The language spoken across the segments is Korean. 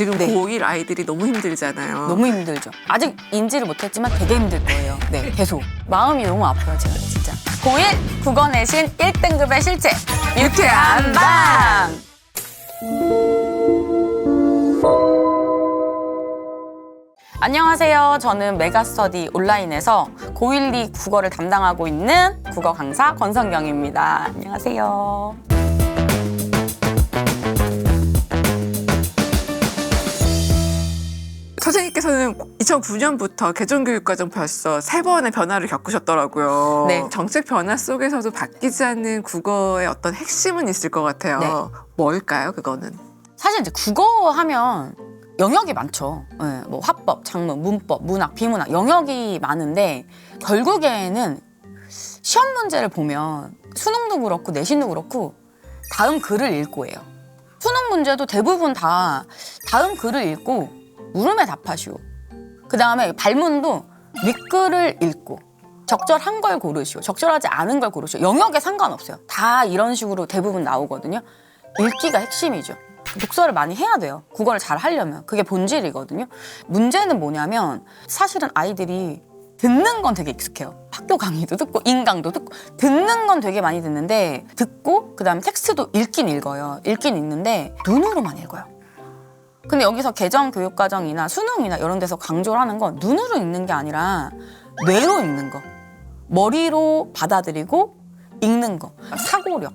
지금 네. 고1 아이들이 너무 힘들잖아요. 너무 힘들죠. 아직 인지를 못했지만 되게 힘들 거예요. 네, 계속. 마음이 너무 아파요, 제가 진짜. 고1 국어 내신 1등급의 실제. 유쾌한 방! 안녕하세요. 저는 메가스터디 온라인에서 고1, 2 국어를 담당하고 있는 국어 강사 권성경입니다. 안녕하세요. 선생님께서는 2009년부터 개정교육 과정 벌써 세 번의 변화를 겪으셨더라고요. 네. 정책 변화 속에서도 바뀌지 않는 국어의 어떤 핵심은 있을 것 같아요. 네. 뭘까요, 그거는? 사실 이제 국어 하면 영역이 많죠. 예, 뭐 화법, 작문, 문법, 문학, 비문학 영역이 많은데 결국에는 시험 문제를 보면 수능도 그렇고 내신도 그렇고 다음 글을 읽고예요. 수능 문제도 대부분 다 다음 글을 읽고 물음에 답하시오. 그 다음에 발문도 윗글을 읽고 적절한 걸 고르시오. 적절하지 않은 걸 고르시오. 영역에 상관없어요. 다 이런 식으로 대부분 나오거든요. 읽기가 핵심이죠. 독서를 많이 해야 돼요. 국어를 잘 하려면. 그게 본질이거든요. 문제는 뭐냐면 사실은 아이들이 듣는 건 되게 익숙해요. 학교 강의도 듣고 인강도 듣고 듣는 건 되게 많이 듣는데 듣고 그다음에 텍스트도 읽긴 읽어요. 읽긴 읽는데 눈으로만 읽어요. 근데 여기서 개정 교육 과정이나 수능이나 이런 데서 강조를 하는 건 눈으로 읽는 게 아니라 뇌로 읽는 거. 머리로 받아들이고 읽는 거. 사고력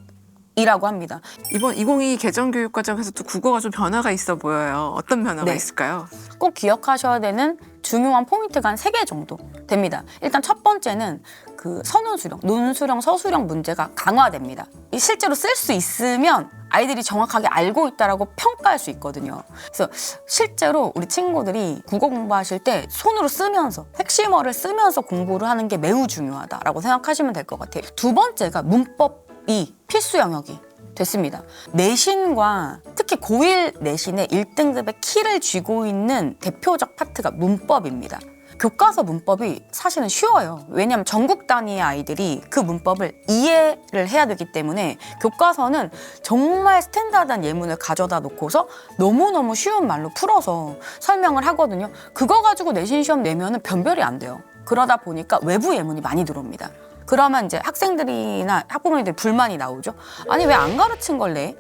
이라고 합니다. 이번 2022 개정 교육 과정에서도 국어가 좀 변화가 있어 보여요. 어떤 변화가 네. 있을까요? 꼭 기억하셔야 되는 중요한 포인트가 한 세 개 정도 됩니다. 일단 첫 번째는 그 선운 수령, 논 수령, 서수령 문제가 강화됩니다. 이 실제로 쓸 수 있으면 아이들이 정확하게 알고 있다라고 평가할 수 있거든요. 그래서 실제로 우리 친구들이 국어 공부하실 때 손으로 쓰면서 핵심어를 쓰면서 공부를 하는 게 매우 중요하다라고 생각하시면 될 것 같아요. 두 번째가 문법이 필수 영역이 됐습니다. 내신과 특히 고1 내신의 1등급의 키를 쥐고 있는 대표적 파트가 문법입니다. 교과서 문법이 사실은 쉬워요. 왜냐하면 전국 단위의 아이들이 그 문법을 이해를 해야 되기 때문에 교과서는 정말 스탠다드한 예문을 가져다 놓고서 너무너무 쉬운 말로 풀어서 설명을 하거든요. 그거 가지고 내신 시험 내면은 변별이 안 돼요. 그러다 보니까 외부 예문이 많이 들어옵니다. 그러면 이제 학생들이나 학부모님들 불만이 나오죠. 아니 왜 안 가르친 걸 내?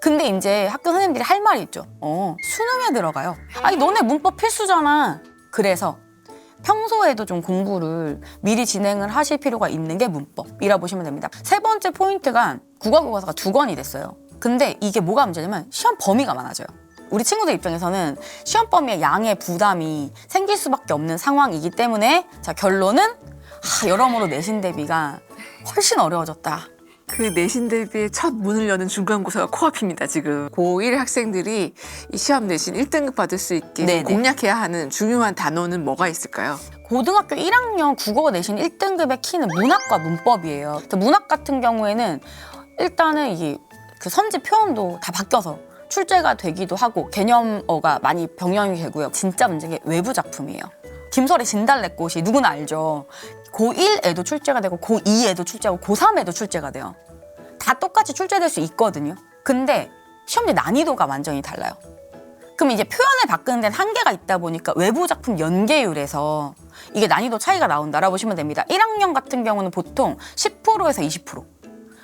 근데 이제 학교 선생님들이 할 말이 있죠. 어, 수능에 들어가요. 아니 너네 문법 필수잖아. 그래서 평소에도 좀 공부를 미리 진행을 하실 필요가 있는 게 문법이라 보시면 됩니다. 세 번째 포인트가 국어 교과서가 두 권이 됐어요. 근데 이게 뭐가 문제냐면 시험 범위가 많아져요. 우리 친구들 입장에서는 시험 범위의 양의 부담이 생길 수밖에 없는 상황이기 때문에 자 결론은 하, 여러모로 내신 대비가 훨씬 어려워졌다. 그 내신 대비의 첫 문을 여는 중간고사가 코앞입니다, 지금. 고1 학생들이 이 시험 내신 1등급 받을 수 있게 네네. 공략해야 하는 중요한 단어는 뭐가 있을까요? 고등학교 1학년 국어 내신 1등급의 키는 문학과 문법이에요. 그래서 문학 같은 경우에는 일단은 이게 그 선지 표현도 다 바뀌어서 출제가 되기도 하고 개념어가 많이 병영이 되고요. 진짜 문제는 게 외부 작품이에요. 김설의 진달래꽃이 누구나 알죠. 고1에도 출제가 되고 고2에도 출제하고 고3에도 출제가 돼요. 다 똑같이 출제될 수 있거든요. 근데 시험지 난이도가 완전히 달라요. 그럼 이제 표현을 바꾸는 데는 한계가 있다 보니까 외부 작품 연계율에서 이게 난이도 차이가 나온다라고 보시면 됩니다. 1학년 같은 경우는 보통 10%에서 20%.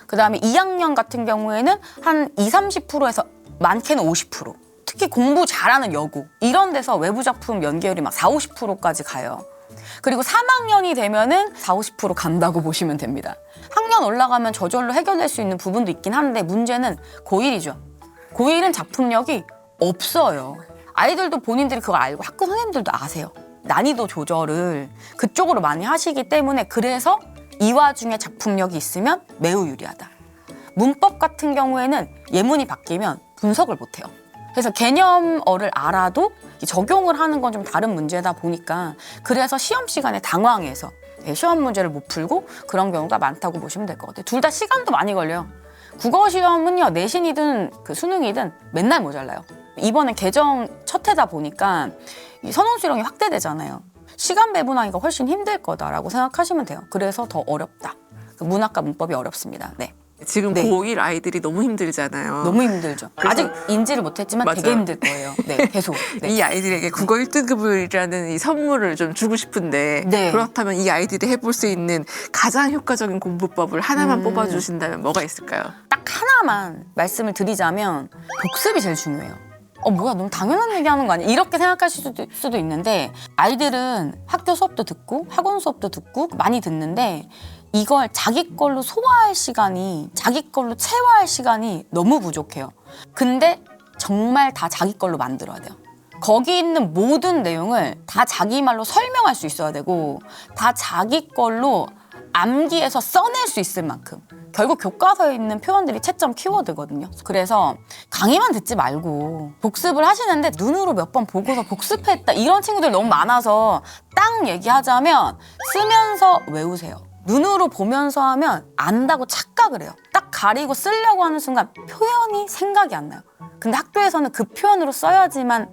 그 다음에 2학년 같은 경우에는 한 20, 30%에서 많게는 50%. 특히 공부 잘하는 여고 이런 데서 외부 작품 연계율이 막 4, 50%까지 가요. 그리고 3학년이 되면은 4, 50% 간다고 보시면 됩니다. 학년 올라가면 저절로 해결될 수 있는 부분도 있긴 한데 문제는 고1이죠. 고1은 작품력이 없어요. 아이들도 본인들이 그걸 알고 학교 선생님들도 아세요. 난이도 조절을 그쪽으로 많이 하시기 때문에 그래서 이 와중에 작품력이 있으면 매우 유리하다. 문법 같은 경우에는 예문이 바뀌면 분석을 못해요. 그래서 개념어를 알아도 이 적용을 하는 건 좀 다른 문제다 보니까 그래서 시험 시간에 당황해서 예, 시험 문제를 못 풀고 그런 경우가 많다고 보시면 될 것 같아요. 둘 다 시간도 많이 걸려요. 국어 시험은요 내신이든 그 수능이든 맨날 모자라요. 이번엔 개정 첫 해다 보니까 이 선원 수령이 확대되잖아요. 시간 배분하기가 훨씬 힘들 거다라고 생각하시면 돼요. 그래서 더 어렵다. 그 문학과 문법이 어렵습니다. 네. 지금 네. 고1 아이들이 너무 힘들잖아요. 너무 힘들죠. 아직 인지를 못했지만 되게 맞아요. 힘들 거예요. 네, 계속. 네. 이 아이들에게 국어 1등급이라는 이 선물을 좀 주고 싶은데 네. 그렇다면 이 아이들이 해볼 수 있는 가장 효과적인 공부법을 하나만 음. 뽑아주신다면 뭐가 있을까요? 딱 하나만 말씀을 드리자면 복습이 제일 중요해요. 어 뭐야 너무 당연한 얘기하는 거 아니야? 이렇게 생각하실 수도, 수도 있는데 아이들은 학교 수업도 듣고 학원 수업도 듣고 많이 듣는데 이걸 자기 걸로 소화할 시간이 자기 걸로 체화할 시간이 너무 부족해요. 근데 정말 다 자기 걸로 만들어야 돼요. 거기 있는 모든 내용을 다 자기 말로 설명할 수 있어야 되고 다 자기 걸로 암기해서 써낼 수 있을 만큼 결국 교과서에 있는 표현들이 채점 키워드거든요. 그래서 강의만 듣지 말고 복습을 하시는데 눈으로 몇 번 보고서 복습했다 이런 친구들 너무 많아서 딱 얘기하자면 쓰면서 외우세요. 눈으로 보면서 하면 안다고 착각을 해요. 딱 가리고 쓰려고 하는 순간 표현이 생각이 안 나요. 근데 학교에서는 그 표현으로 써야지만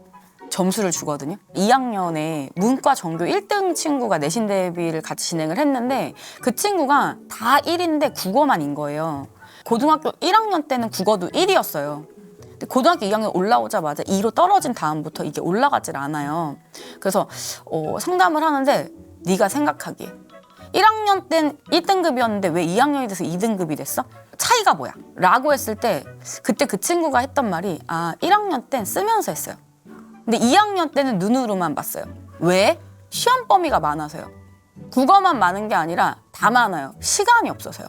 점수를 주거든요. 2학년에 문과 전교 1등 친구가 내신 대비를 같이 진행을 했는데 그 친구가 다 1인데 국어만 인 거예요. 고등학교 1학년 때는 국어도 1이었어요. 근데 고등학교 2학년 올라오자마자 2로 떨어진 다음부터 이게 올라가질 않아요. 그래서 어, 상담을 하는데 네가 생각하기에 1학년 땐 1등급이었는데 왜 2학년이 돼서 2등급이 됐어? 차이가 뭐야? 라고 했을 때 그때 그 친구가 했던 말이 아 1학년 땐 쓰면서 했어요. 근데 2학년 때는 눈으로만 봤어요. 왜? 시험 범위가 많아서요. 국어만 많은 게 아니라 다 많아요. 시간이 없어서요.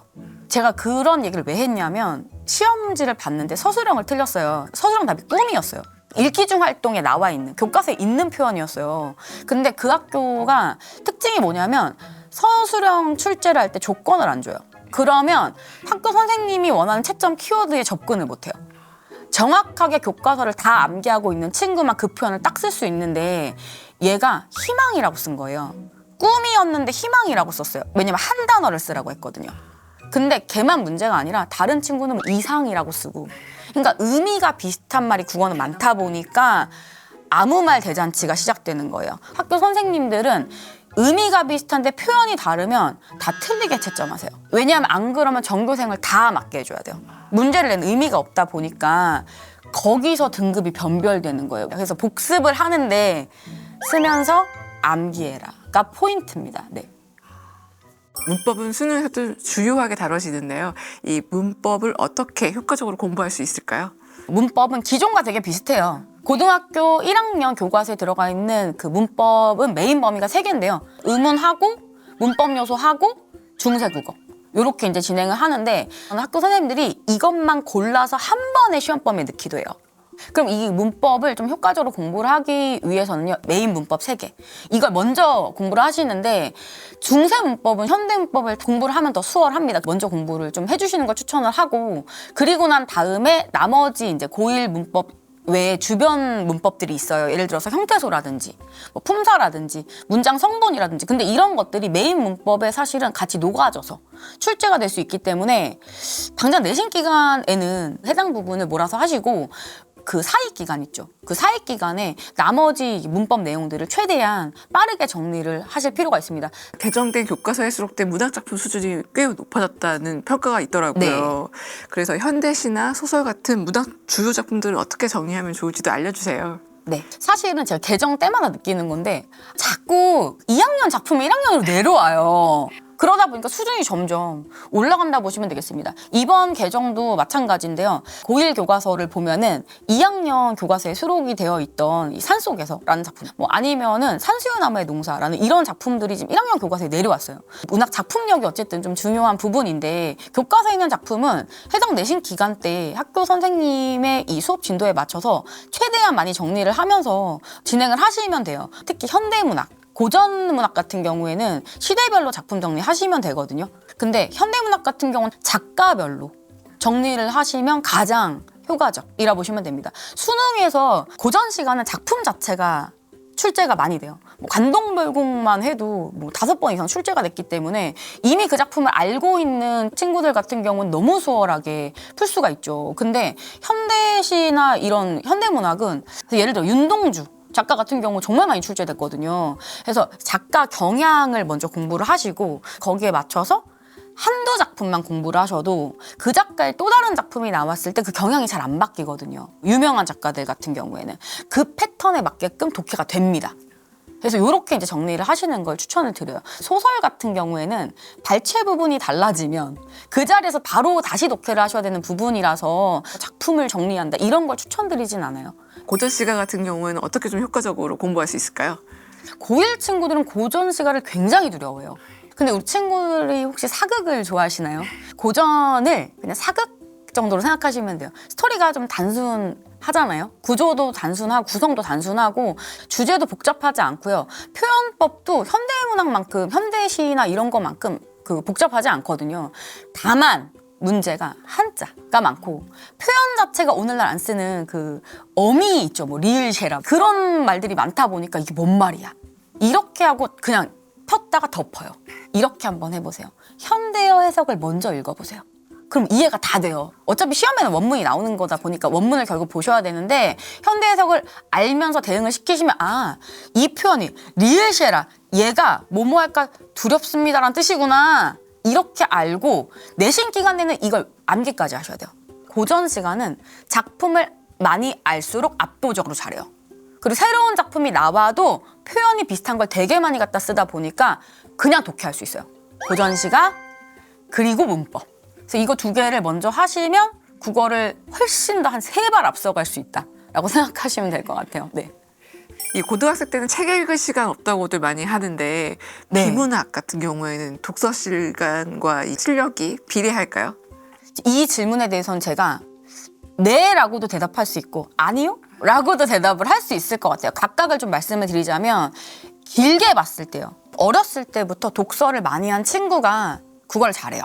제가 그런 얘기를 왜 했냐면 시험지를 봤는데 서술형을 틀렸어요. 서술형 답이 꿈이었어요. 일기중 활동에 나와 있는 교과서에 있는 표현이었어요. 근데 그 학교가 특징이 뭐냐면 서술형 출제를 할 때 조건을 안 줘요. 그러면 학교 선생님이 원하는 채점 키워드에 접근을 못 해요. 정확하게 교과서를 다 암기하고 있는 친구만 그 표현을 딱 쓸 수 있는데 얘가 희망이라고 쓴 거예요. 꿈이었는데 희망이라고 썼어요. 왜냐면 한 단어를 쓰라고 했거든요. 근데 걔만 문제가 아니라 다른 친구는 이상이라고 쓰고 그러니까 의미가 비슷한 말이 국어는 많다 보니까 아무 말 대잔치가 시작되는 거예요. 학교 선생님들은 의미가 비슷한데 표현이 다르면 다 틀리게 채점하세요. 왜냐하면 안 그러면 전교생을 다 맞게 해줘야 돼요. 문제를 낸 의미가 없다 보니까 거기서 등급이 변별되는 거예요. 그래서 복습을 하는데 쓰면서 암기해라가 포인트입니다. 네. 문법은 수능에서도 주요하게 다뤄지는데요. 이 문법을 어떻게 효과적으로 공부할 수 있을까요? 문법은 기존과 되게 비슷해요. 고등학교 1학년 교과서에 들어가 있는 그 문법은 메인 범위가 세 개인데요 의문하고 문법 요소하고 중세 국어. 이렇게 이제 진행을 하는데 학교 선생님들이 이것만 골라서 한 번에 시험 범위에 넣기도 해요. 그럼 이 문법을 좀 효과적으로 공부를 하기 위해서는요 메인 문법 세 개 이걸 먼저 공부를 하시는데 중세 문법은 현대 문법을 공부를 하면 더 수월합니다 먼저 공부를 좀 해주시는 걸 추천을 하고 그리고 난 다음에 나머지 이제 고일 문법 외에 주변 문법들이 있어요. 예를 들어서 형태소라든지 뭐 품사라든지 문장 성분이라든지 근데 이런 것들이 메인 문법에 사실은 같이 녹아져서 출제가 될 수 있기 때문에 당장 내신 기간에는 해당 부분을 몰아서 하시고 그 사이 기간 있죠. 그 사이 기간에 나머지 문법 내용들을 최대한 빠르게 정리를 하실 필요가 있습니다. 개정된 교과서에 수록된 문학작품 수준이 꽤 높아졌다는 평가가 있더라고요. 네. 그래서 현대시나 소설 같은 문학 주요 작품들을 어떻게 정리하면 좋을지도 알려주세요. 네. 사실은 제가 개정 때마다 느끼는 건데 자꾸 2학년 작품이 1학년으로 내려와요. 그러다 보니까 수준이 점점 올라간다 보시면 되겠습니다. 이번 개정도 마찬가지인데요. 고1 교과서를 보면은 2학년 교과서에 수록이 되어 있던 이 산속에서라는 작품, 뭐 아니면은 산수유나무의 농사라는 이런 작품들이 지금 1학년 교과서에 내려왔어요. 문학 작품력이 어쨌든 좀 중요한 부분인데 교과서에 있는 작품은 해당 내신 기간 때 학교 선생님의 이 수업 진도에 맞춰서 최대한 많이 정리를 하면서 진행을 하시면 돼요. 특히 현대문학. 고전 문학 같은 경우에는 시대별로 작품 정리하시면 되거든요. 근데 현대 문학 같은 경우는 작가별로 정리를 하시면 가장 효과적이라 보시면 됩니다. 수능에서 고전 시간은 작품 자체가 출제가 많이 돼요. 뭐 관동별곡만 해도 뭐 다섯 번 이상 출제가 됐기 때문에 이미 그 작품을 알고 있는 친구들 같은 경우는 너무 수월하게 풀 수가 있죠. 근데 현대시나 이런 현대문학은 예를 들어 윤동주 작가 같은 경우 정말 많이 출제됐거든요. 그래서 작가 경향을 먼저 공부를 하시고 거기에 맞춰서 한두 작품만 공부를 하셔도 그 작가의 또 다른 작품이 나왔을 때 그 경향이 잘 안 바뀌거든요. 유명한 작가들 같은 경우에는 그 패턴에 맞게끔 독해가 됩니다. 그래서 이렇게 이제 정리를 하시는 걸 추천을 드려요. 소설 같은 경우에는 발췌 부분이 달라지면 그 자리에서 바로 다시 독해를 하셔야 되는 부분이라서 작품을 정리한다 이런 걸 추천드리진 않아요. 고전 시가 같은 경우에는 어떻게 좀 효과적으로 공부할 수 있을까요? 고1 친구들은 고전 시가를 굉장히 두려워해요. 근데 우리 친구들이 혹시 사극을 좋아하시나요? 고전을 그냥 사극 정도로 생각하시면 돼요. 스토리가 좀 단순하잖아요. 구조도 단순하고 구성도 단순하고 주제도 복잡하지 않고요. 표현법도 현대 문학만큼 현대시나 이런 것만큼 그 복잡하지 않거든요. 다만 문제가 한자가 많고 표현 자체가 오늘날 안 쓰는 그 어미 있죠. 뭐 리을쉐라 그런 말들이 많다 보니까 이게 뭔 말이야. 이렇게 하고 그냥 폈다가 덮어요. 이렇게 한번 해보세요. 현대어 해석을 먼저 읽어보세요. 그럼 이해가 다 돼요. 어차피 시험에는 원문이 나오는 거다 보니까 원문을 결국 보셔야 되는데 현대 해석을 알면서 대응을 시키시면 아, 이 표현이 리을쉐라 얘가 뭐뭐 할까 두렵습니다라는 뜻이구나. 이렇게 알고 내신 기간 내는 이걸 암기까지 하셔야 돼요. 고전 시간은 작품을 많이 알수록 압도적으로 잘해요. 그리고 새로운 작품이 나와도 표현이 비슷한 걸 되게 많이 갖다 쓰다 보니까 그냥 독해할 수 있어요. 고전 시가 그리고 문법. 그래서 이거 두 개를 먼저 하시면 국어를 훨씬 더 한 세 발 앞서갈 수 있다라고 생각하시면 될 것 같아요. 네. 이 고등학생 때는 책 읽을 시간 없다고들 많이 하는데 네. 비문학 같은 경우에는 독서 시간과 이 실력이 비례할까요? 이 질문에 대해서는 제가 네라고도 대답할 수 있고 아니요? 라고도 대답을 할 수 있을 것 같아요. 각각을 좀 말씀을 드리자면 길게 봤을 때요. 어렸을 때부터 독서를 많이 한 친구가 국어를 잘해요.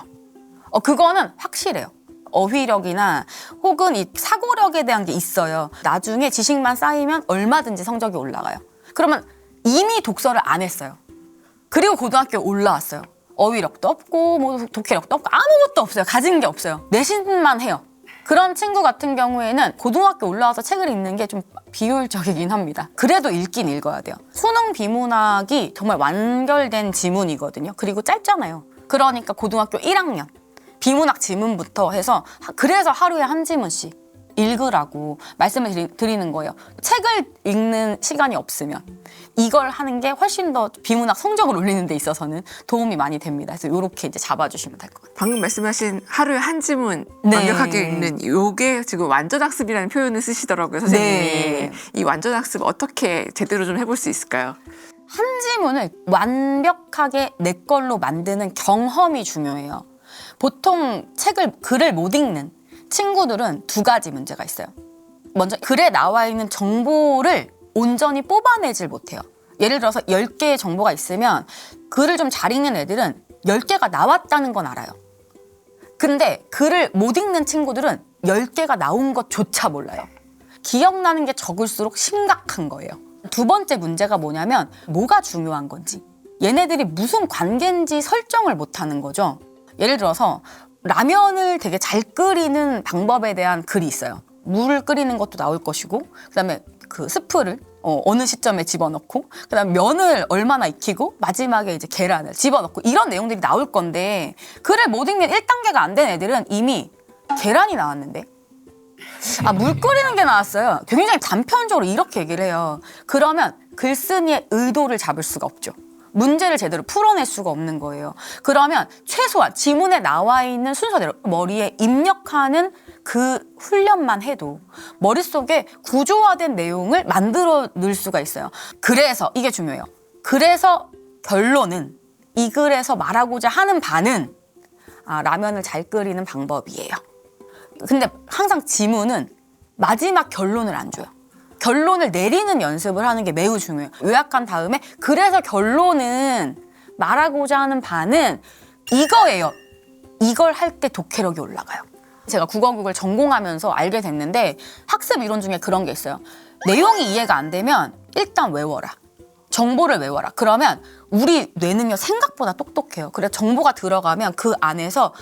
어, 그거는 확실해요. 어휘력이나 혹은 이 사고력에 대한 게 있어요. 나중에 지식만 쌓이면 얼마든지 성적이 올라가요. 그러면 이미 독서를 안 했어요. 그리고 고등학교에 올라왔어요. 어휘력도 없고 뭐 독해력도 없고 아무것도 없어요. 가진 게 없어요. 내신만 해요. 그런 친구 같은 경우에는 고등학교 올라와서 책을 읽는 게 좀 비효율적이긴 합니다. 그래도 읽긴 읽어야 돼요. 수능 비문학이 정말 완결된 지문이거든요. 그리고 짧잖아요. 그러니까 고등학교 1학년 비문학 지문부터 해서 하- 그래서 하루에 한 지문씩 읽으라고 말씀을 드리, 드리는 거예요. 책을 읽는 시간이 없으면 이걸 하는 게 훨씬 더 비문학 성적을 올리는 데 있어서는 도움이 많이 됩니다. 그래서 이렇게 이제 잡아주시면 될 것 같아요. 방금 말씀하신 하루에 한 지문 네. 완벽하게 읽는 요게 지금 완전학습이라는 표현을 쓰시더라고요 선생님이 네. 이 완전학습 어떻게 제대로 좀 해볼 수 있을까요? 한 지문을 완벽하게 내 걸로 만드는 경험이 중요해요. 보통 책을 글을 못 읽는 친구들은 두 가지 문제가 있어요. 먼저 글에 나와 있는 정보를 온전히 뽑아내질 못해요. 예를 들어서 10개의 정보가 있으면 글을 좀 잘 읽는 애들은 10개가 나왔다는 건 알아요. 근데 글을 못 읽는 친구들은 10개가 나온 것조차 몰라요. 기억나는 게 적을수록 심각한 거예요. 두 번째 문제가 뭐냐면 뭐가 중요한 건지 얘네들이 무슨 관계인지 설정을 못 하는 거죠. 예를 들어서 라면을 되게 잘 끓이는 방법에 대한 글이 있어요. 물을 끓이는 것도 나올 것이고 그다음에 그 스프를 어, 어느 시점에 집어넣고 그다음 에 면을 얼마나 익히고 마지막에 이제 계란을 집어넣고 이런 내용들이 나올 건데 글을 못 읽는 1단계가 안 된 애들은 이미 계란이 나왔는데 아, 물 끓이는 게 나왔어요. 굉장히 단편적으로 이렇게 얘기를 해요. 그러면 글쓴이의 의도를 잡을 수가 없죠. 문제를 제대로 풀어낼 수가 없는 거예요. 그러면 최소한 지문에 나와 있는 순서대로 머리에 입력하는 그 훈련만 해도 머릿속에 구조화된 내용을 만들어 넣을 수가 있어요. 그래서 이게 중요해요. 그래서 결론은 이 글에서 말하고자 하는 바는 아, 라면을 잘 끓이는 방법이에요. 근데 항상 지문은 마지막 결론을 안 줘요. 결론을 내리는 연습을 하는 게 매우 중요해요. 요약한 다음에 그래서 결론은 말하고자 하는 바는 이거예요. 이걸 할 때 독해력이 올라가요. 제가 국어국을 전공하면서 알게 됐는데 학습 이론 중에 그런 게 있어요. 내용이 이해가 안 되면 일단 외워라. 정보를 외워라. 그러면 우리 뇌는요 생각보다 똑똑해요. 그래서 정보가 들어가면 그 안에서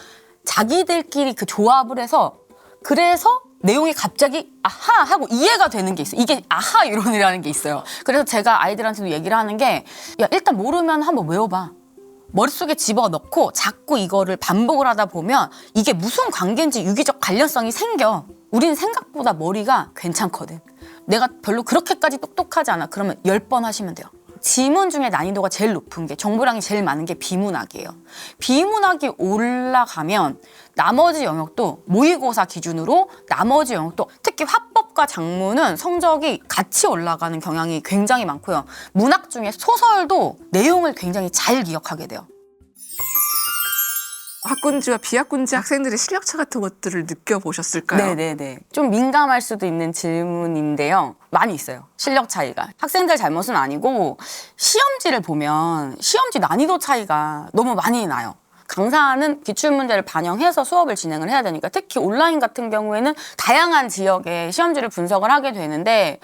자기들끼리 그 조합을 해서 그래서 내용이 갑자기 아하 하고 이해가 되는 게 있어요. 이게 아하 이론이라는 게 있어요. 그래서 제가 아이들한테도 얘기를 하는 게 야 일단 모르면 한번 외워봐. 머릿속에 집어넣고 자꾸 이거를 반복을 하다 보면 이게 무슨 관계인지 유기적 관련성이 생겨. 우린 생각보다 머리가 괜찮거든. 내가 별로 그렇게까지 똑똑하지 않아. 그러면 열 번 하시면 돼요. 지문 중에 난이도가 제일 높은 게 정보량이 제일 많은 게 비문학이에요. 비문학이 올라가면 나머지 영역도 모의고사 기준으로 나머지 영역도 특히 화법과 작문은 성적이 같이 올라가는 경향이 굉장히 많고요. 문학 중에 소설도 내용을 굉장히 잘 기억하게 돼요. 학군지와 비학군지 학생들의 실력차 같은 것들을 느껴보셨을까요? 네네네. 좀 민감할 수도 있는 질문인데요. 많이 있어요. 실력 차이가. 학생들 잘못은 아니고 시험지를 보면 시험지 난이도 차이가 너무 많이 나요. 강사는 기출 문제를 반영해서 수업을 진행을 해야 되니까 특히 온라인 같은 경우에는 다양한 지역의 시험지를 분석을 하게 되는데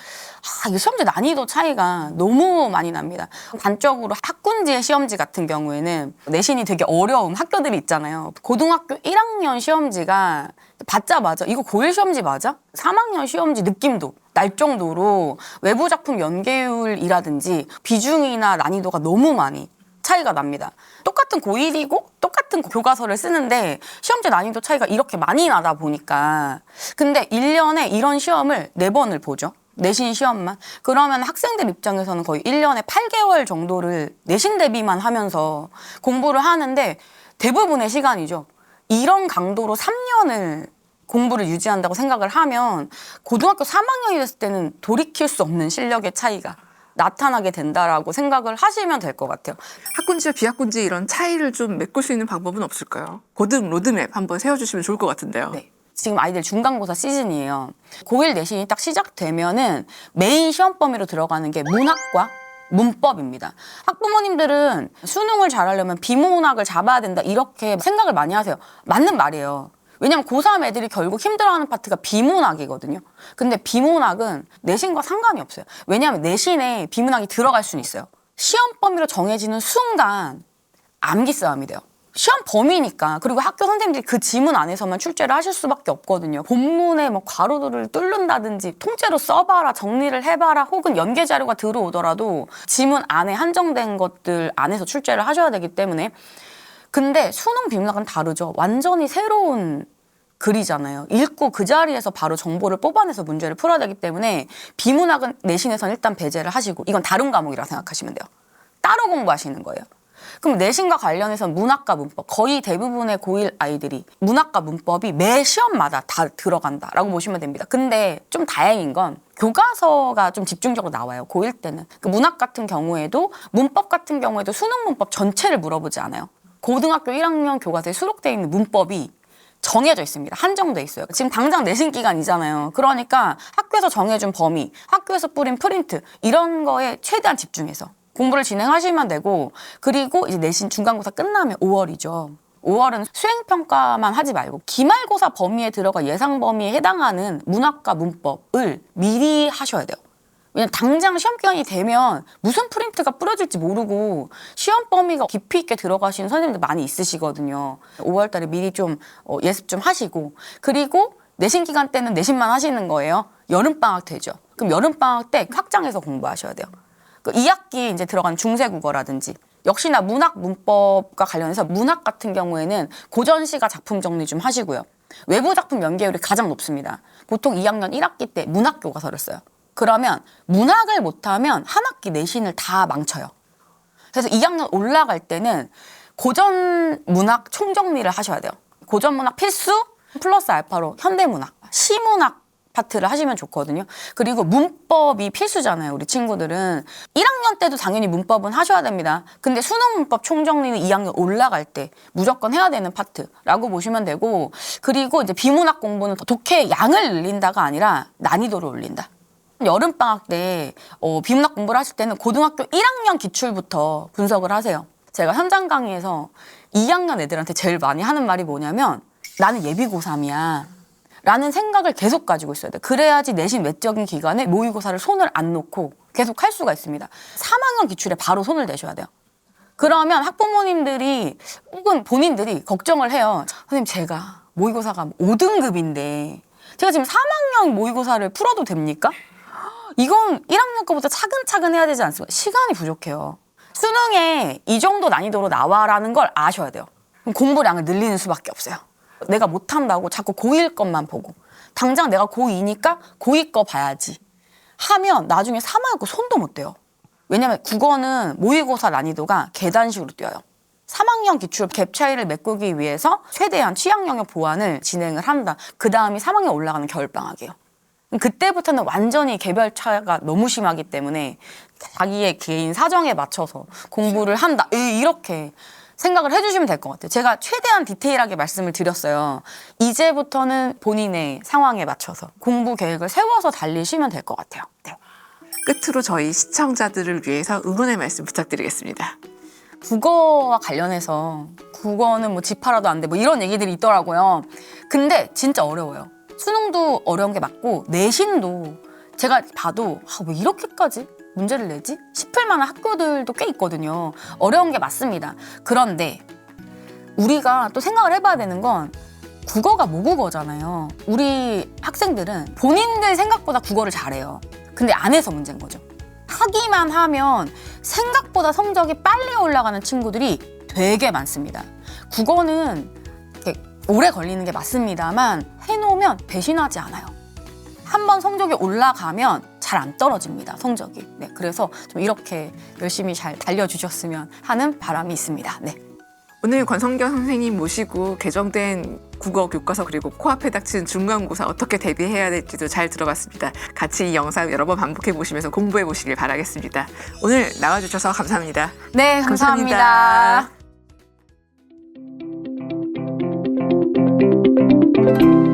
아, 이 시험지 난이도 차이가 너무 많이 납니다. 단적으로 학군지의 시험지 같은 경우에는 내신이 되게 어려운 학교들이 있잖아요. 고등학교 1학년 시험지가 받자마자 이거 고1 시험지 맞아? 3학년 시험지 느낌도 날 정도로 외부 작품 연계율이라든지 비중이나 난이도가 너무 많이 차이가 납니다. 똑같은 고1이고 똑같은 교과서를 쓰는데 시험지 난이도 차이가 이렇게 많이 나다 보니까 근데 1년에 이런 시험을 네번을 보죠. 내신 시험만. 그러면 학생들 입장에서는 거의 1년에 8개월 정도를 내신 대비만 하면서 공부를 하는데 대부분의 시간이죠. 이런 강도로 3년을 공부를 유지한다고 생각을 하면 고등학교 3학년이 됐을 때는 돌이킬 수 없는 실력의 차이가 나타나게 된다라고 생각을 하시면 될 것 같아요. 학군지와 비학군지 이런 차이를 좀 메꿀 수 있는 방법은 없을까요? 고등 로드맵 한번 세워주시면 좋을 것 같은데요. 네. 지금 아이들 중간고사 시즌이에요. 고1 내신이 딱 시작되면은 메인 시험 범위로 들어가는 게 문학과 문법입니다. 학부모님들은 수능을 잘하려면 비문학을 잡아야 된다 이렇게 생각을 많이 하세요. 맞는 말이에요. 왜냐면 고3 애들이 결국 힘들어하는 파트가 비문학이거든요. 근데 비문학은 내신과 상관이 없어요. 왜냐하면 내신에 비문학이 들어갈 수는 있어요. 시험 범위로 정해지는 순간 암기 싸움이 돼요. 시험 범위니까 그리고 학교 선생님들이 그 지문 안에서만 출제를 하실 수밖에 없거든요. 본문에 뭐 괄호들을 뚫는다든지 통째로 써봐라 정리를 해봐라 혹은 연계 자료가 들어오더라도 지문 안에 한정된 것들 안에서 출제를 하셔야 되기 때문에 근데 수능 비문학은 다르죠. 완전히 새로운 글이잖아요. 읽고 그 자리에서 바로 정보를 뽑아내서 문제를 풀어야 되기 때문에 비문학은 내신에선 일단 배제를 하시고 이건 다른 과목이라 생각하시면 돼요. 따로 공부하시는 거예요. 그럼 내신과 관련해서 문학과 문법 거의 대부분의 고1 아이들이 문학과 문법이 매 시험마다 다 들어간다라고 보시면 됩니다. 근데 좀 다행인 건 교과서가 좀 집중적으로 나와요. 고1 때는 그 문학 같은 경우에도 문법 같은 경우에도 수능 문법 전체를 물어보지 않아요. 고등학교 1학년 교과서에 수록되어 있는 문법이 정해져 있습니다. 한정돼 있어요. 지금 당장 내신 기간이잖아요. 그러니까 학교에서 정해준 범위, 학교에서 뿌린 프린트 이런 거에 최대한 집중해서 공부를 진행하시면 되고 그리고 이제 내신 중간고사 끝나면 5월이죠. 5월은 수행평가만 하지 말고 기말고사 범위에 들어가 예상 범위에 해당하는 문학과 문법을 미리 하셔야 돼요. 왜냐면 당장 시험 기간이 되면 무슨 프린트가 뿌려질지 모르고 시험 범위가 깊이 있게 들어가시는 선생님들 많이 있으시거든요. 5월 달에 미리 좀 어, 예습 좀 하시고 그리고 내신 기간 때는 내신만 하시는 거예요. 여름 방학 되죠. 그럼 여름 방학 때 확장해서 공부하셔야 돼요. 그 2학기 이제 들어간 중세 국어라든지 역시나 문학 문법과 관련해서 문학 같은 경우에는 고전 시가 작품 정리 좀 하시고요. 외부 작품 연계율이 가장 높습니다. 보통 2학년 1학기 때 문학 교과서를 써요. 그러면 문학을 못하면 한 학기 내신을 다 망쳐요. 그래서 2학년 올라갈 때는 고전 문학 총정리를 하셔야 돼요. 고전 문학 필수 플러스 알파로 현대 문학, 시문학 파트를 하시면 좋거든요. 그리고 문법이 필수잖아요. 우리 친구들은 1학년 때도 당연히 문법은 하셔야 됩니다. 근데 수능 문법 총정리는 2학년 올라갈 때 무조건 해야 되는 파트라고 보시면 되고 그리고 이제 비문학 공부는 독해 양을 늘린다가 아니라 난이도를 올린다. 여름 방학 때 어, 비문학 공부를 하실 때는 고등학교 1학년 기출부터 분석을 하세요. 제가 현장 강의에서 2학년 애들한테 제일 많이 하는 말이 뭐냐면 나는 예비 고3이야. 라는 생각을 계속 가지고 있어야 돼. 그래야지 내신 외적인 기간에 모의고사를 손을 안 놓고 계속 할 수가 있습니다. 3학년 기출에 바로 손을 대셔야 돼요. 그러면 학부모님들이 혹은 본인들이 걱정을 해요. 선생님 제가 모의고사가 5등급인데 제가 지금 3학년 모의고사를 풀어도 됩니까? 이건 1학년 거보다 차근차근 해야 되지 않습니까? 시간이 부족해요. 수능에 이 정도 난이도로 나와라는 걸 아셔야 돼요. 그럼 공부량을 늘리는 수밖에 없어요. 내가 못한다고 자꾸 고1 것만 보고 당장 내가 고2니까 고2 거 봐야지 하면 나중에 3학고 손도 못 대요. 왜냐면 국어는 모의고사 난이도가 계단식으로 뛰어요. 3학년 기출 갭 차이를 메꾸기 위해서 최대한 취약 영역 보완을 진행을 한다. 그 다음이 3학년 올라가는 겨울방학이에요. 그때부터는 완전히 개별 차이가 너무 심하기 때문에 자기의 개인 사정에 맞춰서 공부를 한다. 이- 이렇게 생각을 해주시면 될 것 같아요. 제가 최대한 디테일하게 말씀을 드렸어요. 이제부터는 본인의 상황에 맞춰서 공부 계획을 세워서 달리시면 될 것 같아요. 네. 끝으로 저희 시청자들을 위해서 응원의 말씀 부탁드리겠습니다. 국어와 관련해서 국어는 뭐 집하라도 안 돼 뭐 이런 얘기들이 있더라고요. 근데 진짜 어려워요. 수능도 어려운 게 맞고 내신도 제가 봐도 아, 왜 이렇게까지 문제를 내지 싶을 만한 학교들도 꽤 있거든요. 어려운 게 맞습니다. 그런데 우리가 또 생각을 해봐야 되는 건 국어가 모국어잖아요. 우리 학생들은 본인들 생각보다 국어를 잘해요. 근데 안 해서 문제인 거죠. 하기만 하면 생각보다 성적이 빨리 올라가는 친구들이 되게 많습니다. 국어는 오래 걸리는 게 맞습니다만 해놓으면 배신하지 않아요. 한번 성적이 올라가면 잘 안 떨어집니다. 성적이. 네, 그래서 좀 이렇게 열심히 잘 달려주셨으면 하는 바람이 있습니다. 네. 오늘 권성경 선생님 모시고 개정된 국어 교과서 그리고 코앞에 닥친 중간고사 어떻게 대비해야 될지도 잘 들어봤습니다. 같이 이 영상 여러 번 반복해 보시면서 공부해 보시길 바라겠습니다. 오늘 나와주셔서 감사합니다. 네, 감사합니다. 감사합니다.